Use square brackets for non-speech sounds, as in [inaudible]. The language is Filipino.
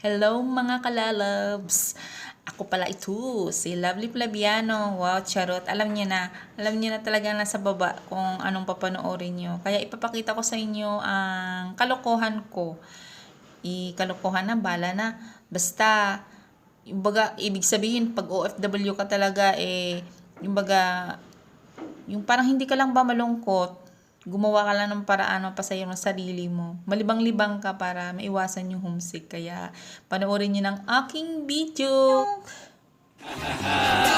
Hello mga kalalabs! Ako pala ito, si Lovely Flaviano. Wow, charot. Alam niyo na, alam niyo na talaga nasa baba kung anong papanoorin niyo. Kaya ipapakita ko sa inyo ang kalokohan ko. I-kalokohan na, bala na. Basta, baga, ibig sabihin, pag OFW ka talaga, eh, yung baga, yung parang hindi ka lang ba malungkot, gumawa ka lang ng paraan mapasaya mo sarili mo. Malibang-libang ka para maiwasan yung homesick. Kaya panoorin nyo ng aking video. [laughs]